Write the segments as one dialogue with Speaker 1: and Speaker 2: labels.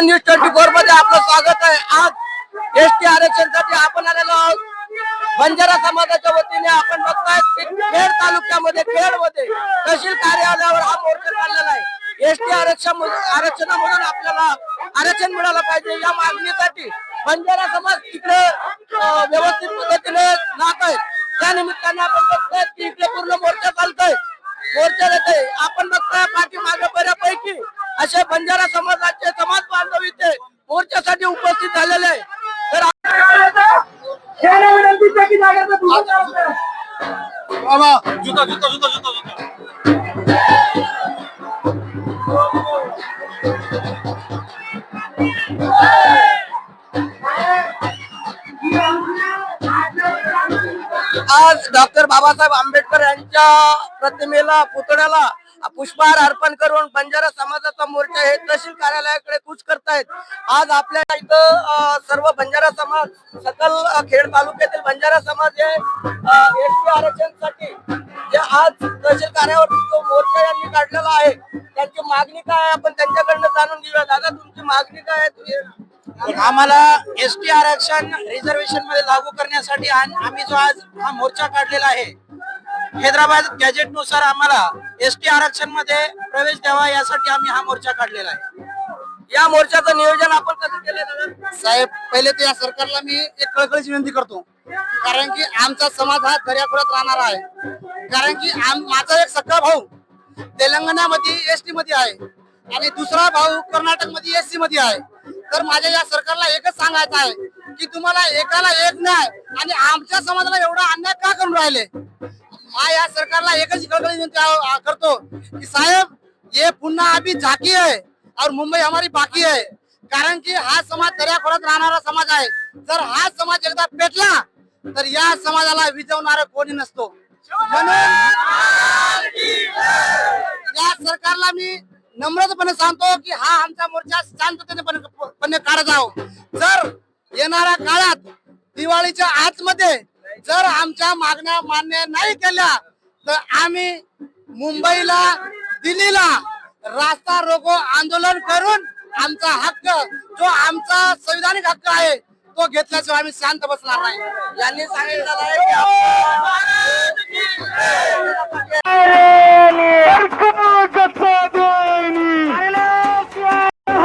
Speaker 1: परिवर्तन news twenty फोरमध्ये आपलं स्वागत आहे. आज एस टी आरक्षणासाठी आपण आलेलो आहोत. बंजारा समाजाच्या वतीने आपण बघताय खेड तालुक्यामध्ये खेडमध्ये तहसील कार्यालयावर हा मोर्चा काढलेला आहे. एस टी आरक्षण आरक्षणामधून आपल्याला आरक्षण मिळालं पाहिजे. या मागणीसाठी बंजारा समाज तिकडे व्यवस्थित पद्धतीने जात आहे त्या निमित्ताने आपण बघतोय की इकडे पूर्ण मोर्चा चालतोय. मोर्चा येते आपण बघताय पाठीमागे बऱ्यापैकी असे बंजारा समाजाचे समाज बांधव इथे मोर्चासाठी उपस्थित झालेले आहे तर
Speaker 2: जुता जुता जुता जुता जुता.
Speaker 1: आज डॉक्टर बाबासाहेब आंबेडकर यांच्या प्रतिमेला पुतळ्याला पुष्पहार अर्पण करून बंजारा समाजाचा मोर्चा हे तहसील कार्यालयाकडे कूच करतायत. आज आपल्या इथं सर्व बंजारा समाज सकल खेड तालुक्यातील बंजारा समाज हे एस टी आरक्षणासाठी जे आज तहसील कार्यावर जो मोर्चा यांनी काढलेला आहे त्यांची मागणी काय आहे? आपण त्यांच्याकडनं जाणून घेऊया. दादा तुमची मागणी काय आहे?
Speaker 3: आम्हाला एस टी आरक्षण रिझर्वेशनमध्ये लागू करण्यासाठी आम्ही जो आज हा मोर्चा काढलेला आहे हैदराबाद गॅजेटनुसार आम्हाला एस टी आरक्षणमध्ये प्रवेश द्यावा यासाठी आम्ही हा मोर्चा काढलेला आहे.
Speaker 1: या मोर्चाचं नियोजन आपण कसं केलं
Speaker 4: साहेब पहिले तर या सरकारला मी एक कळकळीची विनंती करतो. कारण की आमचा समाज हा दर्याखोऱ्यात राहणार आहे. कारण की माझा एक सख्खा भाऊ तेलंगणामध्ये एस टी मध्ये आहे आणि दुसरा भाऊ कर्नाटकमध्ये एस सी मध्ये आहे. तर माझ्या या सरकारला एकच सांगायचं आहे की तुम्हाला एकाला एक न्याय आणि आमच्या समाजाला एवढा अन्याय का करून राहिले? हा या सरकारला एकच कळकळी विनंती करतो की साहेब ये पुन्हा अभी झाकी आहे और मुंबई हमारी बाकी आहे. कारण की हा समाज दर्याखोरात राहणारा समाज आहे. जर हा समाज एकदा पेटला तर या समाजाला विजवणारा कोणी नसतो. म्हणून या सरकारला मी नम्रतपणे सांगतो की हा आमचा मोर्चा शांततेने पण- काढत आहोत जर येणाऱ्या काळात दिवाळीच्या आतमध्ये जर आमच्या मागण्या मान्य नाही केल्या तर आम्ही मुंबईला दिल्लीला रास्ता रोको आंदोलन करून आमचा हक्क जो आमचा संविधानिक हक्क आहे तो घेतल्याशिवाय आम्ही शांत बसणार नाही.
Speaker 1: यांनी सांगितलेलं आहे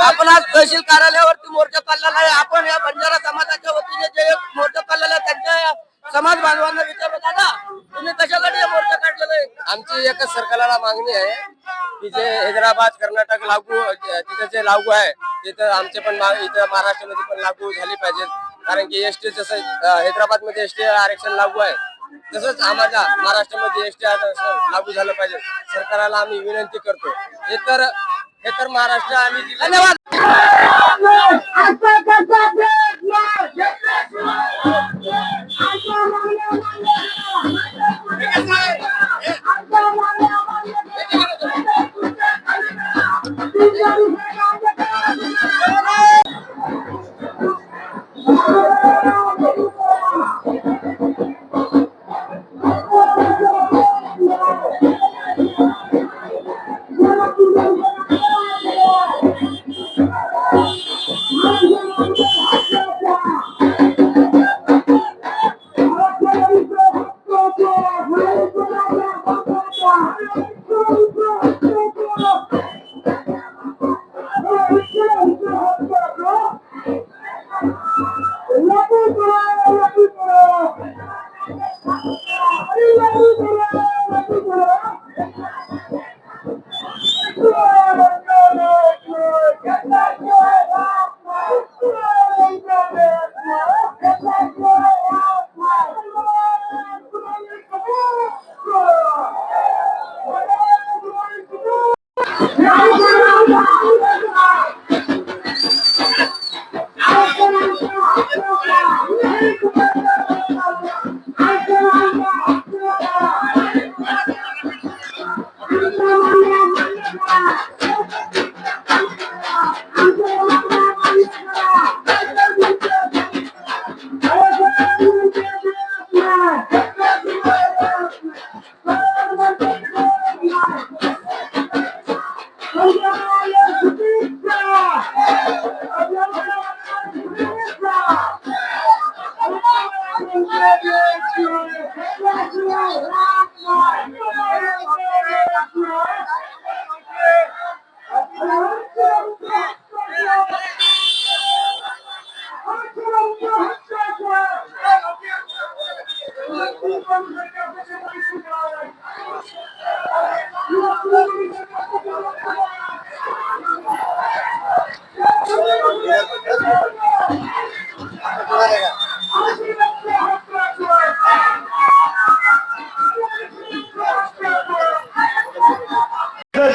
Speaker 1: आपण आज तहसील कार्यालयावरती मोर्चा काढलेला आहे. आपण या बंजारा समाजाच्या वतीने जे मोर्चा काढलेला आहे त्यांच्या समाज बांधवांना विचारलं दादा तुम्ही कशासाठी मोर्चा काढलेला आहे?
Speaker 5: आमची एकच सरकारला मागणी आहे की जे हैदराबाद कर्नाटक लागू तिथे जे लागू आहे तिथं आमचे पण इथं महाराष्ट्रामध्ये पण लागू झाली पाहिजे. कारण की एसटी जसं हैदराबादमध्ये एसटी आरक्षण लागू आहे तसंच आम्हाला महाराष्ट्रामध्ये एसटी आरक्षण लागू झालं पाहिजे सरकारला आम्ही विनंती करतो हे तर हे तर महाराष्ट्र आणि
Speaker 1: धन्यवाद
Speaker 6: Thank you.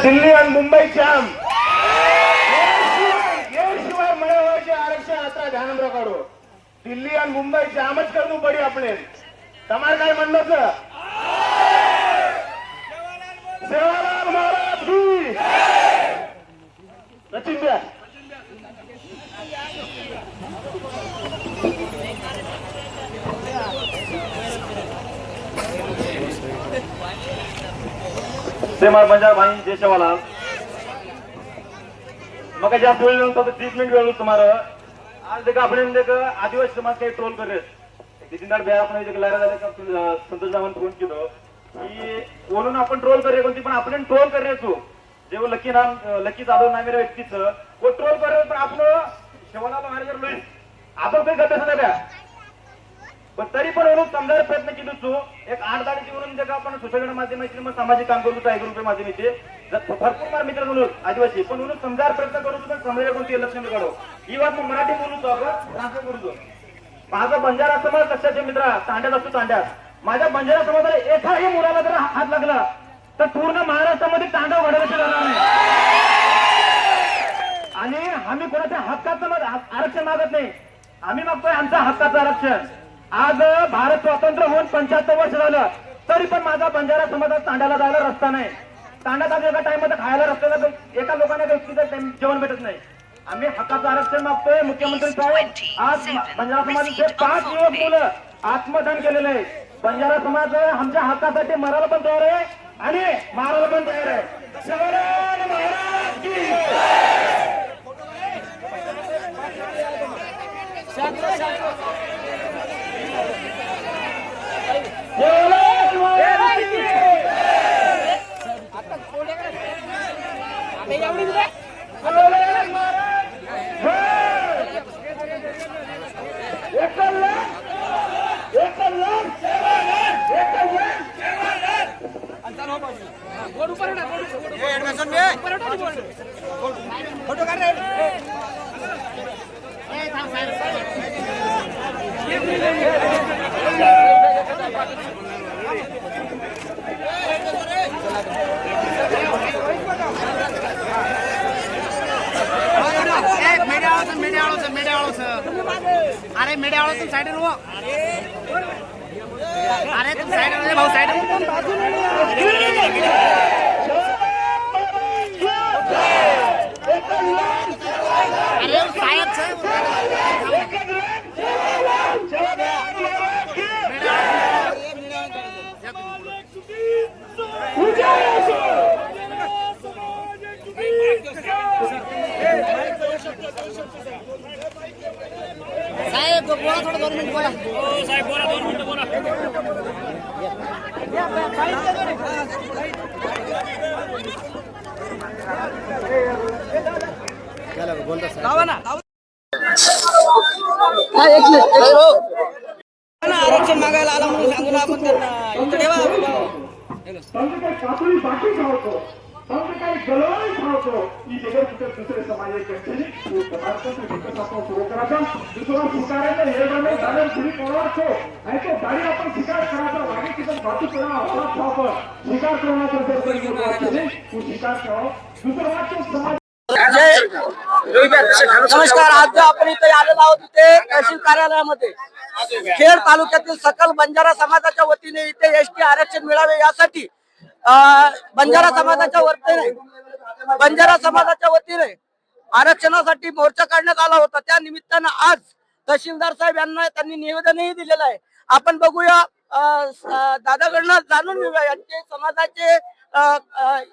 Speaker 6: दिल्ली आणि मुंबई जाम शिवाय मळ्यावरचे आरक्षण आता ध्यान काढू दिल्ली आणि मुंबई जामच करू पडी आपले તમારે काय म्हणणं होतं? सेवालाल महाराज की सचिन द्या पंजाब भाई जय मग जास्त वेळ नव्हता तर तीस मिनिट वेळ तुम्हाला. आज देखा आपण देख आदिवासी समाज काही ट्रोल कर तीन बे आपण लहरा झाले संतोष जावण फोन केलो. की बोलून आपण ट्रोल करे कोणती पण आपण ट्रोल करायचो जेव्हा लकी नाम लकी जाधव नामेर व्यक्तीचं वो ट्रोल करे पण आपलं शेवणाला मॅनेजर लोईस आपण काही गटच नाही पण तरी पण म्हणून समजायला प्रयत्न केलो तू एक आठ दाडीची म्हणून जे का आपण सोशल माध्यमाची मग सामाजिक काम करू टायगर रुपये माध्यमाचे. भरपूर मार मित्र म्हणून आदिवासी. पण म्हणून समजायला प्रयत्न करू पण समजायला कोणती लक्ष काढू. ही बात मग मराठी बोलू तो आपण ट्रान्सलेट करू माझा बंजारा समाज लक्षाचे मित्र तांड्यात असतो तांड्यात. माझ्या बंजारा समाजाला एकाही मुलाला जर हात लागला तर पूर्ण महाराष्ट्रामध्ये तांडा घडवायचे जाणार नाही. आणि आम्ही कोणाच्या हक्काचं मग आरक्षण मागत नाही. आम्ही मागतोय आमच्या हक्काचं आरक्षण. आज भारत स्वतंत्र होऊन पंच्याहत्तर वर्ष झालं तरी पण माझा बंजारा समाजात तांड्याला जायला रस्ता नाही. तांड्यात आज एका टाइममध्ये खायला रस्त्याला एका लोकांना व्यक्तीचं टाइम जेवण भेटत नाही. आम्ही हक्काचं आरक्षण मागतोय मुख्यमंत्री साहेब. आज बंजारा समाजाचे पाच युवक मुलं आत्मदान केलेलं आहे. बंजारा समाज आमच्या हक्कासाठी मरायला पण तयार आहे आणि मारायला पण तयार आहे. Yeah.
Speaker 4: अरे तू साईड भाऊ साईड अरे साहेब साहेब बोला थोडं दोन मिनिट बोला.
Speaker 1: हा, एक मिनिट एक मिनिट.
Speaker 3: आरक्षण मागायला आला म्हणून सांगू ना आपण त्यांना. इथं ठेवा
Speaker 6: जगत कुठे दुसरे समाज एक आपण सुरू करायचा दुसरा स्वीकारायचा हे तुम्ही कोणाचो आणि तो गाडी आपण स्वीकार करायचा करा स्वीकार करण्याचा जर तू स्वीकार वाटतो समाज
Speaker 1: नमस्कार आज आपण इथे आलेलो आहोत इथे तहसील कार्यालयामध्ये खेड तालुक्यातील सकल बंजारा समाजाच्या वतीने इथे एस टी आरक्षण मिळावे यासाठी बंजारा समाजाच्या वतीने बंजारा समाजाच्या वतीने आरक्षणासाठी मोर्चा काढण्यात आला होता. त्या निमित्तानं आज तहसीलदार साहेब यांना त्यांनी निवेदनही दिलेलं आहे. आपण बघूया दादाकडनं जाणून घेऊया यांचे समाजाचे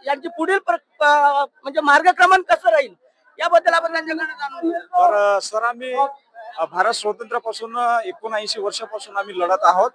Speaker 1: यांची पुढील म्हणजे मार्गक्रमण कसं राहील? याबद्दल आपण त्यांच्याकडे जाणून
Speaker 2: तर सर आम्ही भारत स्वातंत्र्यापासून एकोणऐंशी वर्षापासून आम्ही लढत आहोत.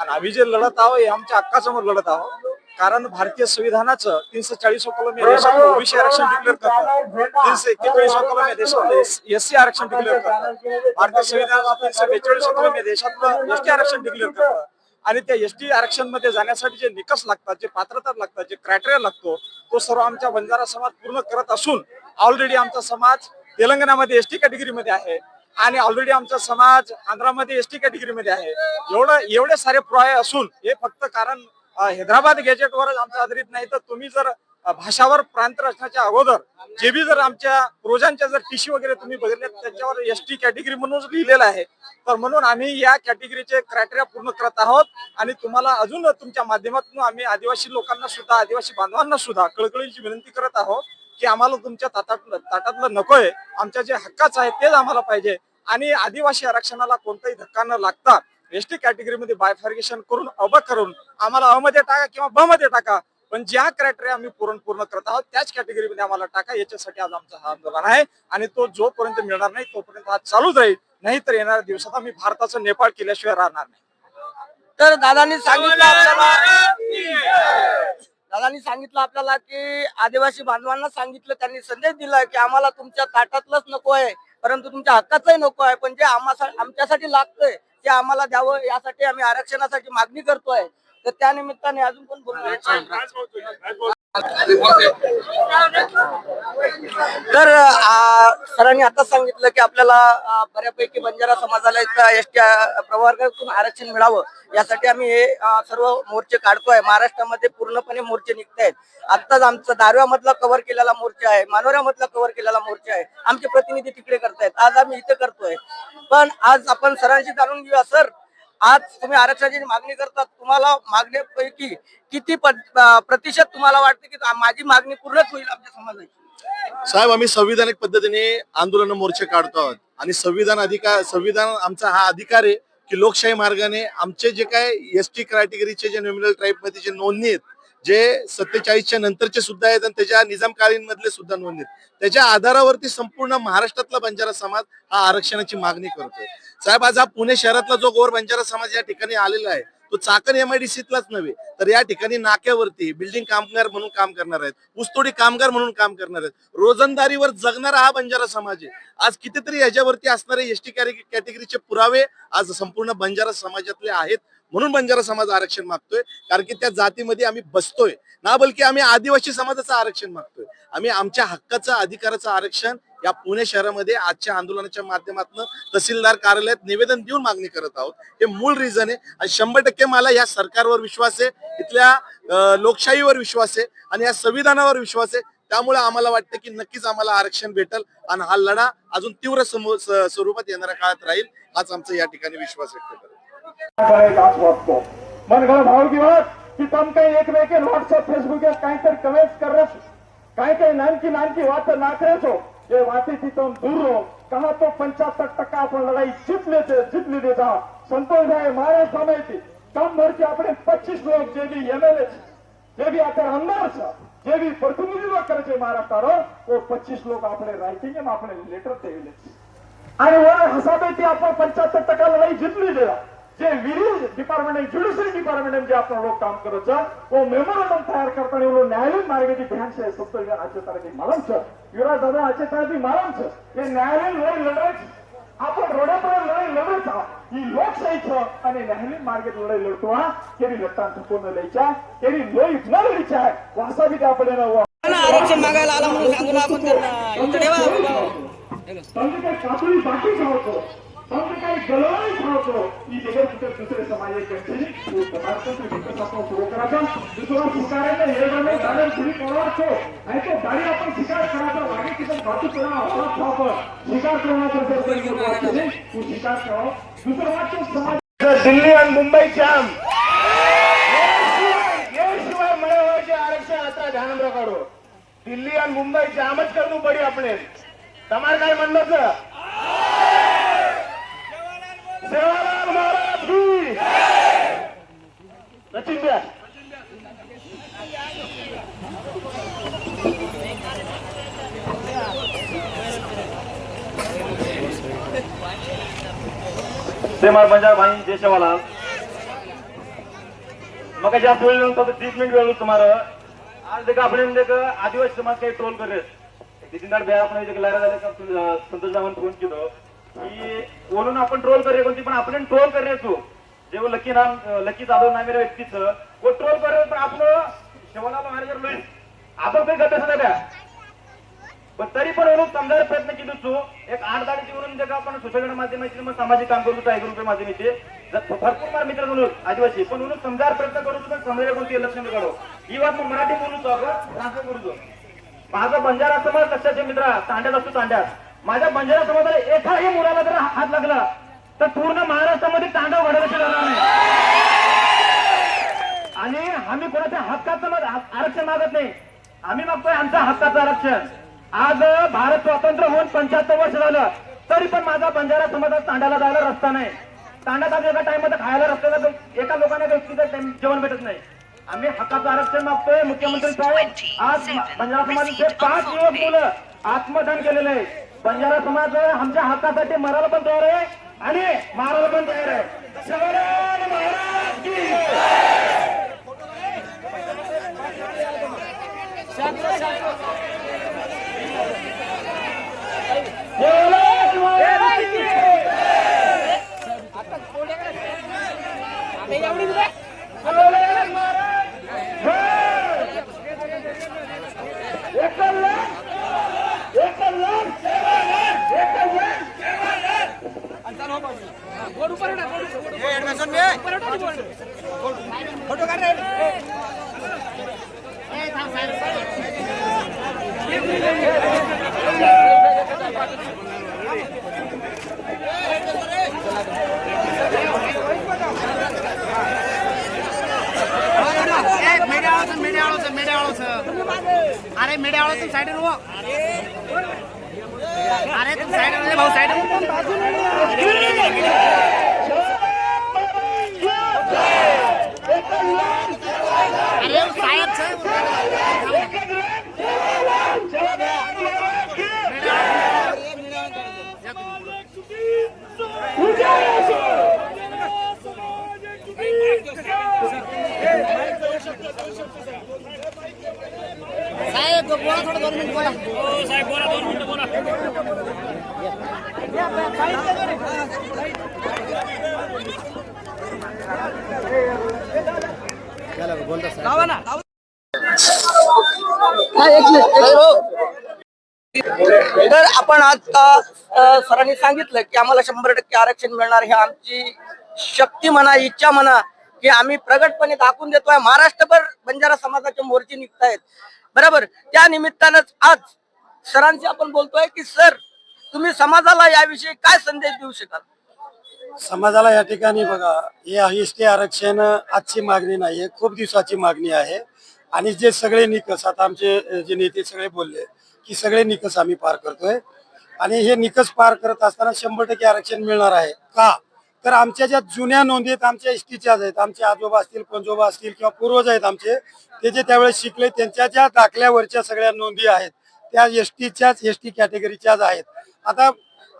Speaker 2: आणि आम्ही जे लढत आहोत हे आमच्या हक्कासमोर लढत आहोत. कारण भारतीय संविधानाचं तीनशे चाळीस कलम हे ओबीसी आरक्षण डिक्लेअर करतात. तीनशे एक्केचाळीस कलम या देशातलं एससी आरक्षण डिक्लेअर करतात. भारतीय संविधानाचं तीनशे बेचाळीस कलम या देशातलं. एसटी आरक्षण डिक्लेअर करतं आणि त्या एसटी आरक्षणमध्ये जाण्यासाठी जे निकष लागतात जे पात्रता लागतात जे क्रायटेरिया लागतो तो सर्व आमच्या बंजारा समाज पूर्ण करत असून ऑलरेडी आमचा समाज तेलंगणामध्ये एसटी कॅटेगरीमध्ये आहे. आणि ऑलरेडी आमचा समाज आंध्रामध्ये एसटी कॅटेगरीमध्ये आहे. एवढं एवढे सारे पुराय असून हे फक्त कारण हैदराबाद गॅजेटवरच आमचं आधारित नाही तर तुम्ही जर भाषावर प्रांत रचण्याच्या अगोदर जे बी जर आमच्या प्रोजांच्या जर टीशी वगैरे तुम्ही बघितले त्याच्यावर एस टी कॅटेगरी म्हणून लिहिलेलं आहे. तर म्हणून आम्ही या कॅटेगरीचे क्रायटेरिया पूर्ण करत आहोत आणि तुम्हाला अजून तुमच्या माध्यमातून आम्ही आदिवासी लोकांना सुद्धा आदिवासी बांधवांना सुद्धा कळकळीची विनंती करत आहोत की आम्हाला तुमच्या ताटातलं ताटातलं नकोय. आमच्या जे हक्काचं आहे तेच आम्हाला पाहिजे. आणि आदिवासी आरक्षणाला कोणताही धक्का न लागता एस टी कॅटेगरीमध्ये बायफर्गेशन करून अब करून आम्हाला अ मध्ये टाका किंवा ब मध्ये टाका. पण ज्या क्रायटेरिया आम्ही पूर्ण पूर्ण करत आहोत त्याच कॅटेगरीमध्ये आम्हाला टाका. याच्यासाठी आज आमचं हा आंदोलन आहे. आणि तो जोपर्यंत मिळणार नाही तोपर्यंत आज चालूच राहील. नाही तर येणाऱ्या दिवसात आम्ही भारताचं नेपाळ केल्याशिवाय राहणार नाही.
Speaker 1: तर दादांनी सांगितलं आपल्याला दादांनी सांगितलं आपल्याला की आदिवासी बांधवांना सांगितलं त्यांनी संदेश दिलाय की आम्हाला तुमच्या ताटातलंच नको आहे. परंतु तुमच्या हक्काचंही नको आहे. पण जे आम्हा आमच्यासाठी लागतंय ते आम्हाला द्यावं यासाठी आम्ही आरक्षणासाठी मागणी करतोय. तर त्या निमित्ताने अजून पण बोलणार? तर सरांनी आता सांगितलं की आपल्याला बऱ्यापैकी बंजारा समाजाला एस टी प्रवर्गातून आरक्षण मिळावं. यासाठी आम्ही हे सर्व मोर्चे काढतोय. महाराष्ट्रामध्ये पूर्णपणे मोर्चे निघत आहेत. आत्ताच आमचा दारव्यामधला कव्हर केलेला मोर्चा आहे. मानोऱ्यामधला कव्हर केलेला मोर्चा आहे. आमचे प्रतिनिधी तिकडे करतायत. आज आम्ही इथे करतोय. पण आज आपण सरांशी जाणून घेऊया. सर आज तुम्ही आरक्षणाची मागणी करतात तुम्हाला मागण्यापैकी किती प्रतिशत तुम्हाला वाटते की माझी मागणी पूर्णच होईल आमच्या समाजाची?
Speaker 7: साहेब आम्ही संविधानिक पद्धतीने आंदोलन मोर्चे काढतो आहोत. आणि संविधान अधिकार संविधान आमचा हा अधिकार आहे की लोकशाही मार्गाने आमचे जे काय एस टी क्रायटेगरीचे जे नॉमिनल ट्राईबमध्ये जे नोंदणी आहेत जे सत्तेचाळीसच्या नंतरचे सुद्धा आहेत आणि त्याच्या निजामकालीन मधले सुद्धा नोंदणी आहेत. त्याच्या आधारावरती संपूर्ण महाराष्ट्रातला बंजारा समाज हा आरक्षणाची मागणी करतोय. साहेब आज हा पुणे शहरातला जो गोर बंजारा समाज या ठिकाणी आलेला आहे तो चाकण एमआयडीसीतलाच नव्हे तर या ठिकाणी नाक्यावरती बिल्डिंग कामगार म्हणून काम करणार आहेत ऊसतोडी कामगार म्हणून काम करणार आहेत रोजंदारीवर जगणारा हा बंजारा समाज आहे. आज कितीतरी याच्यावरती असणारे एस टी कॅटेगरीचे पुरावे आज संपूर्ण बंजारा समाजातले आहेत. म्हणून बंजारा समाज आरक्षण मागतोय. कारण की त्या जातीमध्ये आम्ही बसतोय. ना बलकी आम्ही आदिवासी समाजाचं आरक्षण मागतोय. आम्ही आमच्या हक्काचं अधिकाराचं आरक्षण या पुणे शहरामध्ये आजच्या आंदोलनाच्या माध्यमातून तहसीलदार कार्यालयात निवेदन देऊन मागणी करत आहोत. हे मूळ रिझन आहे. आणि शंभर टक्के मला या सरकारवर विश्वास आहे. इथल्या लोकशाहीवर विश्वास आहे. आणि या संविधानावर विश्वास आहे. त्यामुळे आम्हाला वाटतं की नक्कीच आम्हाला आरक्षण भेटल. आणि हा लढा अजून तीव्र स्वरूपात येणाऱ्या काळात राहील. हाच आमचा या ठिकाणी विश्वास व्यक्त करतो.
Speaker 8: घास वाटतो. मनगाव भावगीवर की तमके एकमेकीन व्हॉट्सअप फेसबुकेर काही तरी कमेंट्स करस काही काही नानकी नानकी वात नाकरेचो हो. जे वाती तिथं दूर रो कहा तो पंच्याहत्तर टक्का आपण लढाई जीत लेते जीत लीधे जा. संतोष भाई महाराज समिति कम भर के पच्चीस लोग जे भी एमएलए जे भी आकर अंदर जे भी प्रतिनिधित्व करे छे महाराष्ट्र पच्चीस लोग अपने राइटिंग में लेटर देले आणि वर हसाबे ती आपण पंच्याहत्तर टक्का लढाई जीत लीधे विधी डिपार्टमेंट ज्युडिशरी डिपार्टमेंट जे आपण लोक काम करत वो मेमोरंडम तयार करताना एवढं न्यायालयीन मार्गाची ध्यान છે સત્તર આચે તારીખે માલમ છે યુવરાજ દાદા આચે તારીખે માલમ છે એ ન્યાયાલયીન લડાઈ લડાઈ છે. आपण रोडापर लढाई लढत आहोत ही लोकशाही छ आणि न्यायालयीन मार्गे लढाई लढतो हा केरी लट्टान थकून लईच्या केरी लोई न लढीच्या आहे वासा बी त्या आपल्याला
Speaker 1: आरक्षण मागायला आला म्हणून सांगू ना आपण त्यांना इकडे ठेवा.
Speaker 8: समजा काही कातुली बाकी खावतो समजा काही गलवाई खावतो ही जगत कुठे दुसरे समाज एक व्यक्ती समाजतंत्र विकास आपण सुरू करायचा दुसरा स्वीकारायचा हे बने दादर पुढे कोणाचो आणि तो गाडी आपण स्वीकार करायचा वागे तिथं बाजू करा असा आपण स्वीकार करण्याचा जर काही लोक असतील, तू स्वीकार करावं दुसरं वाक्य समाज दिल्ली आणि मुंबई जाम शिवाय મળે आरक्षण आता ध्यान रखाडो દિલ્હી અને મુંબઈ જામ જ કરવું પડ્યું આપણે તમારે કઈ म्हणणं છે सेवालाल महाराज की सचिन द्या भाई देशवालाल
Speaker 6: मग जास्त वेळ येऊन फक्त तीस मिनिट वेळ तुम्हाला. आज देखा आपण म्हणजे आदिवासी समाज काही ट्रोल करेल नितीन दाड आपण लारा झाले संतोष दामन फोन केलो. की बोलून आपण ट्रोल करे कोणती? पण आपण ट्रोल करे तू. जेव्हा लकी नाम लकी जाधव नामेर व्यक्तीचं वो ट्रोल करे पण आपलं शिवनाला मॅनेजर लुईस. आपण काही गट द्या पण तरी पण म्हणून समजायला प्रयत्न केलो तू. एक आठ दाडीची म्हणून जे का आपण सोशल माध्यमाची मग सामाजिक काम करू एक रुपये माध्यमाचे. भरपूर मार मित्र म्हणून आदिवासी. पण म्हणून समजायला प्रयत्न करू पण समजायला कोणती लक्ष काढू ही बात मग मराठी बोलू तो अगं. ट्रान्सफर करू तो. माझा बंजारा समाज लक्षात मित्रा. तांड्यात असतो तांड्यात. माझ्या बंजारा समाजाला एकाही मुलाला जर हात लागला तर पूर्ण महाराष्ट्रामध्ये तांडव घडवण्याची जाणार नाही आणि आम्ही कोणाच्या हक्काचं आरक्षण मागत नाही. आम्ही मागतोय आमच्या हक्काचं आरक्षण. आज भारत स्वतंत्र होऊन पंच्याहत्तर वर्ष झालं तरी पण माझा बंजारा समाजात तांड्याला जायला रस्ता नाही. तांड्यात आज एका टाइममध्ये खायला रस्त्याला एका लोकांना व्यक्तीचं जेवण भेटत नाही. आम्ही हक्काचं आरक्षण मागतोय मुख्यमंत्री साहेब. आज बंजारा समाजाचे पाच युवक मुलं आत्मदान केलेलं आहे बंजारा समाज आमच्या हक्कासाठी मरायला पण तयार आहे आणि मारायला पण तयार आहे. महाराज की जय. शिवराय महाराज की जय. शिवराय महाराज जय. एक लाख एक लाख एक लाख
Speaker 4: अरे मीडिया तुम साइड रुको अरे तुम साइड भाऊ साइड अरे साहेब साहेब बोला थोडं दोन मिनिट बोला
Speaker 1: नाही, एक मिनिट, एक मिनिट. तर आपण आज सरांनी सांगितलं की आम्हाला शंभर टक्के आरक्षण मिळणार हे आमची शक्ती म्हणा इच्छा म्हणा की आम्ही प्रगटपणे दाखवून देतोय. महाराष्ट्रभर बंजारा समाजाचे मोर्चे निघतायत बरोबर? त्या निमित्तानंच आज सरांशी आपण बोलतोय की सर तुम्ही समाजाला याविषयी काय संदेश देऊ शकाल?
Speaker 9: समाजाला या ठिकाणी बघा हे एस टी आरक्षण आजची मागणी नाहीये खूप दिवसाची मागणी आहे. आणि जे सगळे निकष आता आमचे जे नेते सगळे बोलले की सगळे निकष आम्ही पार करतोय. आणि हे निकष पार करत असताना शंभर टक्के आरक्षण मिळणार आहे. का? तर आमच्या ज्या जुन्या नोंदी आहेत आमच्या एस टीच्याच आहेत आमचे आजोबा असतील पंजोबा असतील किंवा पूर्वज आहेत आमचे ते जे त्यावेळेस शिकले त्यांच्या ज्या दाखल्यावरच्या सगळ्या नोंदी आहेत त्या एस टीच्याच एस टी कॅटेगरीच्याच आहेत. आता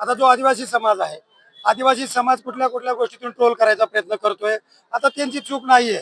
Speaker 9: आता जो आदिवासी समाज आहे आदिवासी समाज कुठल्या कुठल्या गोष्टीतून ट्रोल करायचा प्रयत्न करतोय आता त्यांची चूक नाहीये.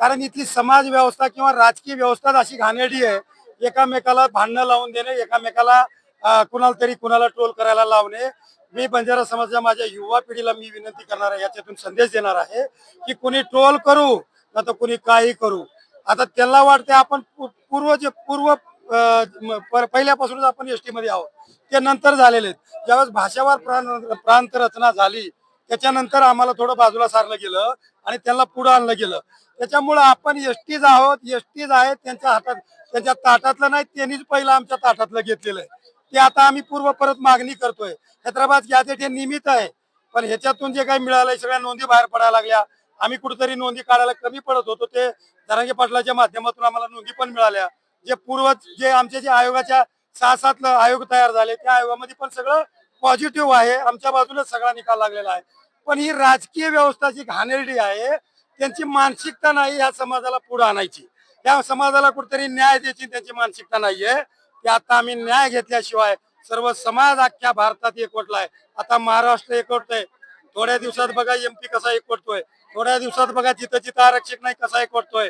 Speaker 9: कारण इथली समाज व्यवस्था किंवा राजकीय व्यवस्थाच अशी घाणेरडी आहे एकामेकाला भांडणं लावून देणे एकामेकाला कुणाला तरी कुणाला ट्रोल करायला लावणे. मी बंजारा समाजाच्या माझ्या युवा पिढीला मी विनंती करणार आहे याच्यातून संदेश देणार आहे की कुणी ट्रोल करू ना तर कुणी काही करू. आता त्यांना वाटते आपण पूर्व जे पूर्व पहिल्यापासूनच आपण एस टी मध्ये आहोत. ते नंतर झालेले आहेत. ज्यावेळेस भाषावार प्रांत प्रांत रचना झाली त्याच्यानंतर आम्हाला थोडं बाजूला सारलं गेलं आणि त्यांना पुढं आणलं गेलं. त्याच्यामुळं आपण एसटीज आहोत एसटीज आहेत त्यांच्या हातात त्यांच्या ताटातलं नाही त्यांनीच पहिलं आमच्या ताटातलं घेतलेलं आहे. ते आता आम्ही पूर्व परत मागणी करतोय. हैदराबाद गॅजेट हे निमित्त आहे पण ह्याच्यातून जे काही मिळालंय सगळ्या नोंदी बाहेर पडायला लागल्या. आम्ही कुठेतरी नोंदी काढायला कमी पडत होतो. ते धरंगे पाटलाच्या माध्यमातून आम्हाला नोंदी पण मिळाल्या. जे पूर्वज जे आमच्या जे आयोगाच्या सहा सात आयोग तयार झाले त्या आयोगामध्ये पण सगळं पॉझिटिव्ह आहे. आमच्या बाजूलाच सगळा निकाल लागलेला आहे. पण ही राजकीय व्यवस्था जी घाणेरडी आहे त्यांची मानसिकता नाही ह्या समाजाला पुढे आणायची. या समाजाला कुठेतरी न्याय द्यायची त्यांची मानसिकता नाहीये. की आता आम्ही न्याय घेतल्याशिवाय सर्व समाज अख्ख्या भारतात एकवटलाय. आता महाराष्ट्र एकवटतंय. थोड्या दिवसात बघा एमपी कसा एक थोड्या दिवसात बघा जिथं जिथं आरक्षक नाही कसा एकवटतोय.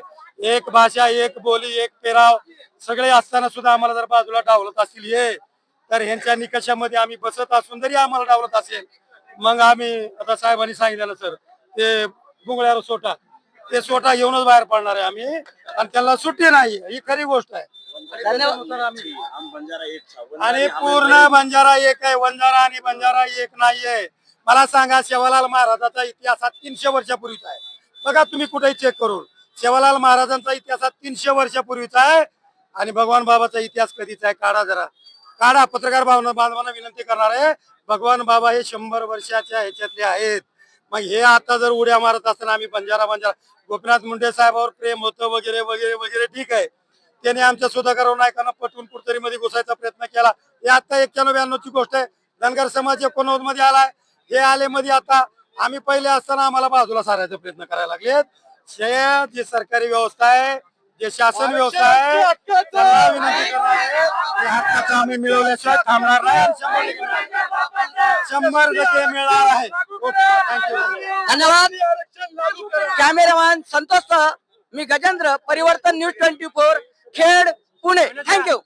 Speaker 9: एक भाषा एक बोली एक पेराव सगळे असताना सुद्धा आम्हाला जर बाजूला डावलत असतील हे तर ह्यांच्या निकषामध्ये आम्ही बसत असून जरी आम्हाला डावलत असेल. मग आम्ही आता साहेबांनी सांगितलं सर ते बुंगळ्यावर सोटा. ते सोटा घेऊनच बाहेर पडणार आहे आम्ही आणि त्यांना सुट्टी नाही ही खरी गोष्ट आहे. आणि पूर्ण बंजारा एक आहे वंजारा आणि बंजारा एक नाहीये. मला सांगा शेवालाल महाराजाचा इतिहास हा तीनशे वर्षापूर्वीचा आहे. बघा तुम्ही कुठेही चेक करून. शेवालाल महाराजांचा इतिहास हा तीनशे वर्षापूर्वीचा आहे आणि भगवान बाबाचा इतिहास कधीचा आहे काढा जरा. काढा पत्रकार भावना बांधवांना विनंती करणार आहे. भगवान बाबा हे शंभर वर्षाच्या ह्याच्यातले आहेत. मग हे आता जर उड्या मारत असताना आम्ही बंजारा बंजारा गोपीनाथ मुंडे साहेबावर प्रेम होतं वगैरे वगैरे वगैरे ठीक आहे. त्याने आमच्या सुधाकर नायकांना पटवून कुठतरी मध्ये घुसायचा प्रयत्न केला. हे आता एक्क्याण्णव ब्याण्णव ची गोष्ट आहे. धनगर समाज एकोणनव्वदमध्ये आलाय. हे आले मध्ये आता आम्ही पहिले असताना आम्हाला बाजूला सारायचा प्रयत्न करायला लागलेत. हे जी सरकारी व्यवस्था आहे जे शासन व्यवस्था आहे त्यांना विनंती करणार आहे. की हक्काचं आम्ही मिळवल्याशिवाय थांबणार नाही. शंभर टक्के मिळणार. शंभर टक्के मिळणार आहे. ओके थँक्यू
Speaker 1: धन्यवाद. Cameraman Santosh me Gajendra Parivartan news twenty four. Khed Pune. Thank you